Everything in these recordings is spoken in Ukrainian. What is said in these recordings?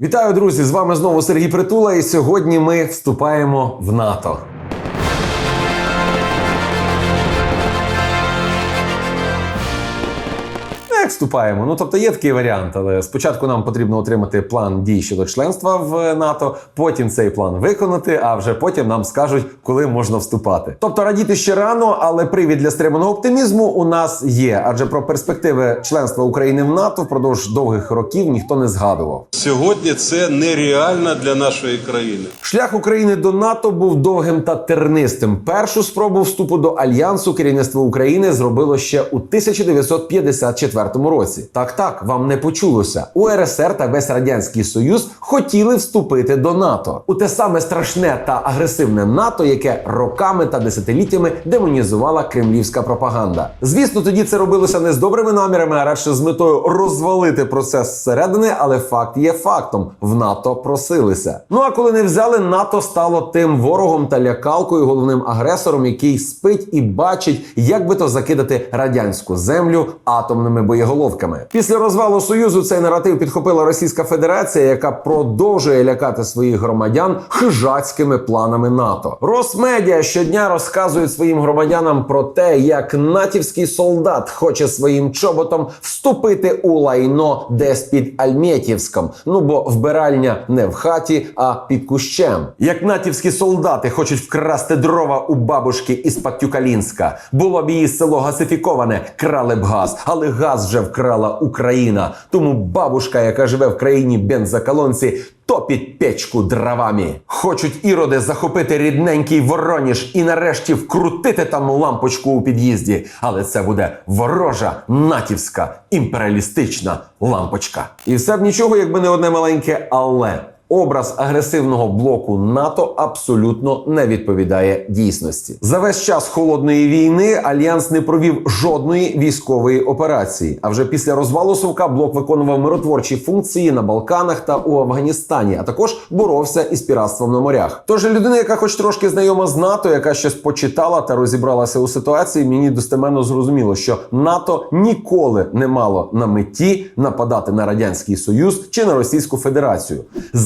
Вітаю, друзі! З вами знову Сергій Притула, і сьогодні ми вступаємо в НАТО. Вступаємо? Ну тобто є такий варіант, але спочатку нам потрібно отримати план дій щодо членства в НАТО, потім цей план виконати, а вже потім нам скажуть, коли можна вступати. Тобто радіти ще рано, але привід для стриманого оптимізму у нас є. Адже про перспективи членства України в НАТО впродовж довгих років ніхто не згадував. Сьогодні це нереально для нашої країни. Шлях України до НАТО був довгим та тернистим. Першу спробу вступу до альянсу керівництво України зробило ще у 1954 році. Так, так, вам не почулося. УРСР та весь радянський союз хотіли вступити до НАТО у те саме страшне та агресивне НАТО, яке роками та десятиліттями демонізувала кремлівська пропаганда. Звісно, тоді це робилося не з добрими намірами, а радше з метою розвалити процес зсередини, але факт є фактом: в НАТО просилися. Ну а коли не взяли, НАТО стало тим ворогом та лякалкою, головним агресором, який спить і бачить, як би то закидати радянську землю атомними боєголовками. Після розвалу союзу цей наратив підхопила Російська Федерація, яка продовжує лякати своїх громадян хижацькими планами НАТО. Росмедіа щодня розказують своїм громадянам про те, як натівський солдат хоче своїм чоботом вступити у лайно десь під Альметівськом. Ну бо вбиральня не в хаті, а під кущем. Як натівські солдати хочуть вкрасти дрова у бабушки із Паттюкалінська. Було б її село гасифіковане, крали б газ, але газ вже вкрала Україна. Тому бабушка, яка живе в країні бензоколонці, топить печку дровами. Хочуть іроди захопити рідненький Вороніж і нарешті вкрутити там лампочку у під'їзді. Але це буде ворожа натівська імперіалістична лампочка. І все б нічого, якби не одне маленьке але. Образ агресивного блоку НАТО абсолютно не відповідає дійсності. За весь час холодної війни альянс не провів жодної військової операції. А вже після розвалу Совка блок виконував миротворчі функції на Балканах та у Афганістані, а також боровся із піратством на морях. Тож людина, яка хоч трошки знайома з НАТО, яка щось почитала та розібралася у ситуації, мені достеменно зрозуміло, що НАТО ніколи не мало на меті нападати на радянський союз чи на Російську Федерацію.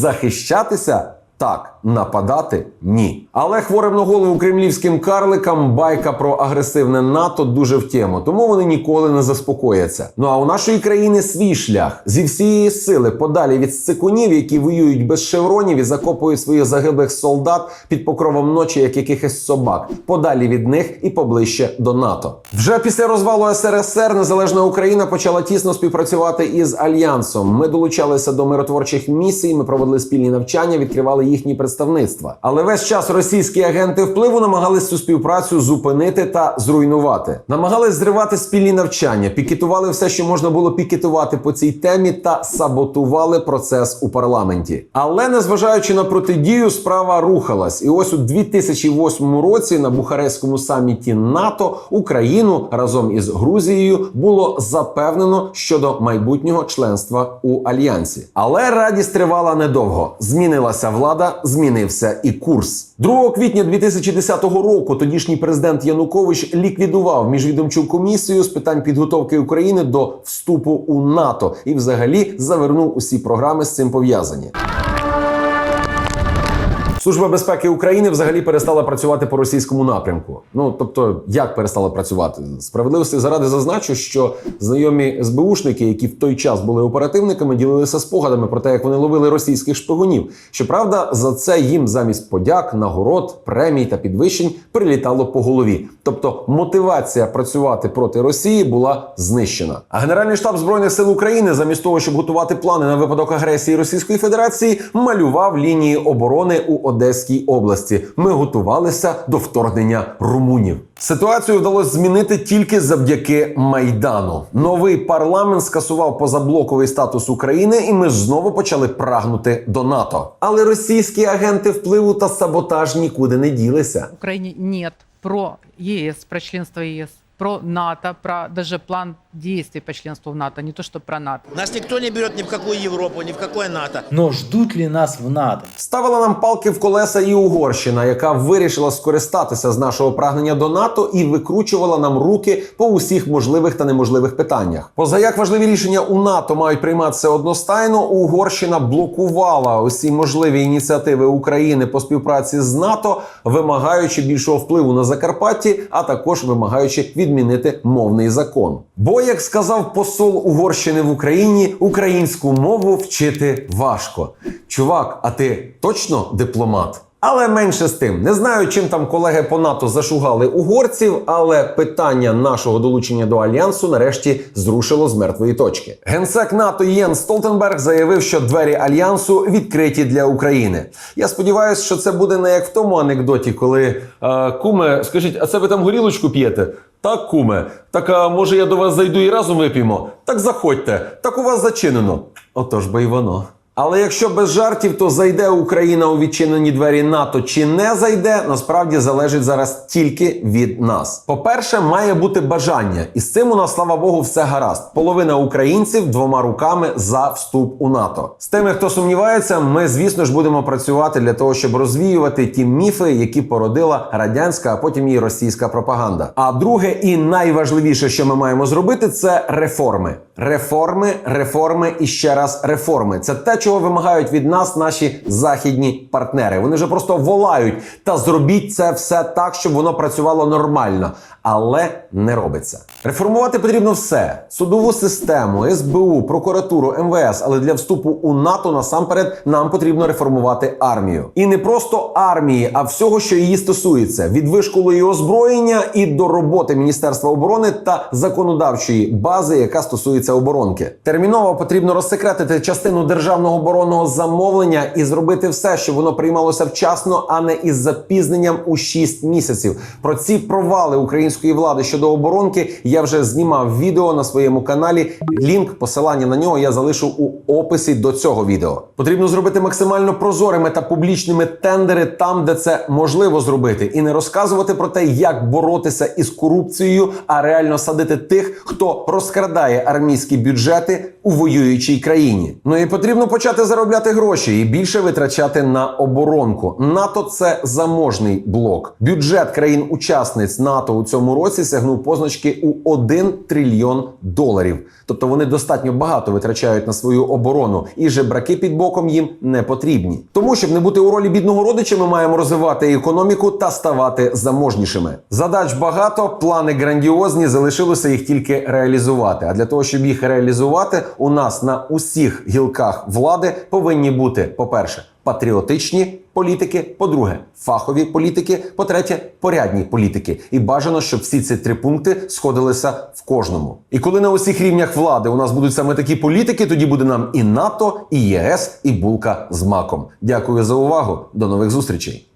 Захищатися так, нападати ні. Але хворим на голову кремлівським карликам байка про агресивне НАТО дуже в тему, тому вони ніколи не заспокояться. Ну а у нашої країни свій шлях зі всієї сили подалі від сцикунів, які воюють без шевронів і закопують своїх загиблих солдат під покровом ночі, як якихось собак, подалі від них і поближче до НАТО. Вже після розвалу СРСР незалежна Україна почала тісно співпрацювати із альянсом. Ми долучалися до миротворчих місій, ми проводили спільні навчання, відкривали їхні представництва. Але весь час російські агенти впливу намагались цю співпрацю зупинити та зруйнувати. Намагались зривати спільні навчання, пікетували все, що можна було пікетувати по цій темі, та саботували процес у парламенті. Але незважаючи на протидію, справа рухалась. І ось у 2008 році на Бухарестському саміті НАТО Україну разом із Грузією було запевнено щодо майбутнього членства у альянсі. Але радість тривала недовго. Змінилася влада, змінився і курс. 2 квітня 2010 року тодішній президент Янукович ліквідував міжвідомчу комісію з питань підготовки України до вступу у НАТО і, взагалі, завернув усі програми з цим пов'язані. Служба безпеки України взагалі перестала працювати по російському напрямку. Ну тобто, як перестала працювати? Справедливості заради зазначу, що знайомі СБУшники, які в той час були оперативниками, ділилися спогадами про те, як вони ловили російських шпигунів. Щоправда, за це їм замість подяк, нагород, премій та підвищень прилітало по голові. Тобто мотивація працювати проти Росії була знищена. А Генеральний штаб збройних сил України, замість того, щоб готувати плани на випадок агресії Російської Федерації, малював лінії оборони у Одеській області. Ми готувалися до вторгнення румунів. Ситуацію вдалося змінити тільки завдяки майдану. Новий парламент скасував позаблоковий статус України, і ми знову почали прагнути до НАТО. Але російські агенти впливу та саботаж нікуди не ділися. Украине нет про ЕС, про членство ЕС, про НАТО, про даже план действий по членству в НАТО, не то что про НАТО. Нас никто не берет ни в какую Европу, ни в какое НАТО. Но ждут ли нас в НАТО? Ставила нам палки в колеса і Угорщина, яка вирішила скористатися з нашого прагнення до НАТО і викручувала нам руки по усіх можливих та неможливих питаннях. Поза як важливі рішення у НАТО мають прийматися одностайно, Угорщина блокувала усі можливі ініціативи України по співпраці з НАТО, вимагаючи більшого впливу на Закарпатті, а також вимагаючи відмінити мовний закон. Бо, як сказав посол Угорщини в Україні, українську мову вчити важко. Чувак, а ти точно дипломат? Але менше з тим, не знаю, чим там колеги по НАТО зашугали угорців, але питання нашого долучення до альянсу нарешті зрушило з мертвої точки. Генсек НАТО Єн Столтенберг заявив, що двері альянсу відкриті для України. Я сподіваюся, що це буде не як в тому анекдоті, коли е, куме, скажіть, а це ви там горілочку п'єте? Так, куме. Так а може я до вас зайду і разом вип'ємо? Так заходьте. Так у вас зачинено. Отож би й воно. Але якщо без жартів, то зайде Україна у відчинені двері НАТО чи не зайде, насправді залежить зараз тільки від нас. По-перше, має бути бажання, і з цим у нас, слава Богу, все гаразд. Половина українців двома руками за вступ у НАТО. З тими, хто сумнівається, ми, звісно ж, будемо працювати для того, щоб розвіювати ті міфи, які породила радянська, а потім і російська пропаганда. А друге і найважливіше, що ми маємо зробити, це реформи. Реформи, реформи і ще раз реформи. Це те, чого вимагають від нас наші західні партнери. Вони вже просто волають та зробіть це все так, щоб воно працювало нормально, але не робиться. Реформувати потрібно все: судову систему, СБУ, прокуратуру, МВС. Але для вступу у НАТО насамперед нам потрібно реформувати армію. І не просто армії, а всього, що її стосується: від вишколу і озброєння і до роботи Міністерства оборони та законодавчої бази, яка стосується оборонки. Терміново потрібно розсекретити частину державного оборонного замовлення і зробити все, щоб воно приймалося вчасно, а не із запізненням у 6 місяців. Про ці провали української влади щодо оборонки я вже знімав відео на своєму каналі. Лінк, посилання на нього я залишу у описі до цього відео. Потрібно зробити максимально прозорими та публічними тендери там, де це можливо зробити, і не розказувати про те, як боротися із корупцією, а реально садити тих, хто розкрадає армійські бюджети у воюючій країні. Ну і потрібно почати заробляти гроші і більше витрачати на оборонку. НАТО це заможний блок. Бюджет країн-учасниць НАТО у цьому році сягнув позначки у 1 трильйон доларів. Тобто вони достатньо багато витрачають на свою оборону, і жебраки під боком їм не потрібні. Тому, щоб не бути у ролі бідного родича, ми маємо розвивати економіку та ставати заможнішими. Задач багато, плани грандіозні, залишилося їх тільки реалізувати. А для того, щоб їх реалізувати, у нас на усіх гілках влади повинні бути, по-перше, патріотичні політики, по-друге, фахові політики, по-третє, порядні політики. І бажано, щоб всі ці три пункти сходилися в кожному. І коли на усіх рівнях влади у нас будуть саме такі політики, тоді буде нам і НАТО, і ЄС, і булка з маком. Дякую за увагу. До нових зустрічей.